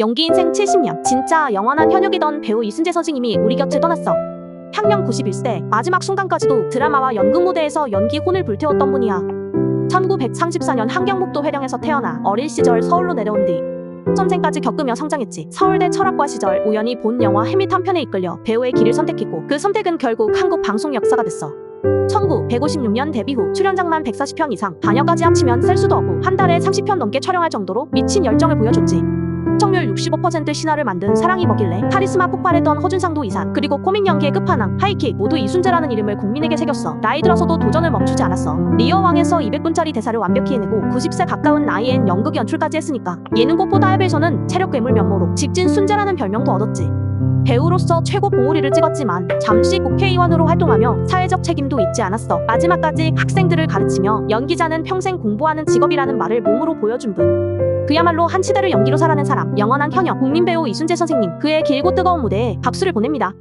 연기 인생 70년 진짜 영원한 현역이던 배우 이순재 선생님이 우리 곁을 떠났어. 향년 91세 마지막 순간까지도 드라마와 연극 무대에서 연기 혼을 불태웠던 분이야. 1934년 한경목도 회령에서 태어나 어린 시절 서울로 내려온 뒤 전쟁까지 겪으며 성장했지. 서울대 철학과 시절 우연히 본 영화 해밋 한 편에 이끌려 배우의 길을 선택했고 그 선택은 결국 한국 방송 역사가 됐어. 1956년 데뷔 후 출연장만 140편 이상, 반여까지 합치면 셀 수도 없고 한 달에 30편 넘게 촬영할 정도로 미친 열정을 보여줬지. 시청률 65% 신화를 만든 사랑이 뭐길래 카리스마 폭발했던 허준상도 이산 그리고 코믹 연기의 끝판왕 하이킥 모두 이순재라는 이름을 국민에게 새겼어 나이 들어서도 도전을 멈추지 않았어 리어왕에서 200분짜리 대사를 완벽히 해내고 90세 가까운 나이엔 연극 연출까지 했으니까 예능꽃보다 해배에서는 체력 괴물 면모로 직진 순재라는 별명도 얻었지 배우로서 최고 봉우리를 찍었지만 잠시 국회의원으로 활동하며 사회적 책임도 잊지 않았어 마지막까지 학생들을 가르치며 연기자는 평생 공부하는 직업이라는 말을 몸으로 보여준 분 그야말로 한 시대를 연기로 살아낸 사람, 영원한 현역 국민 배우 이순재 선생님. 그의 길고 뜨거운 무대에 박수를 보냅니다.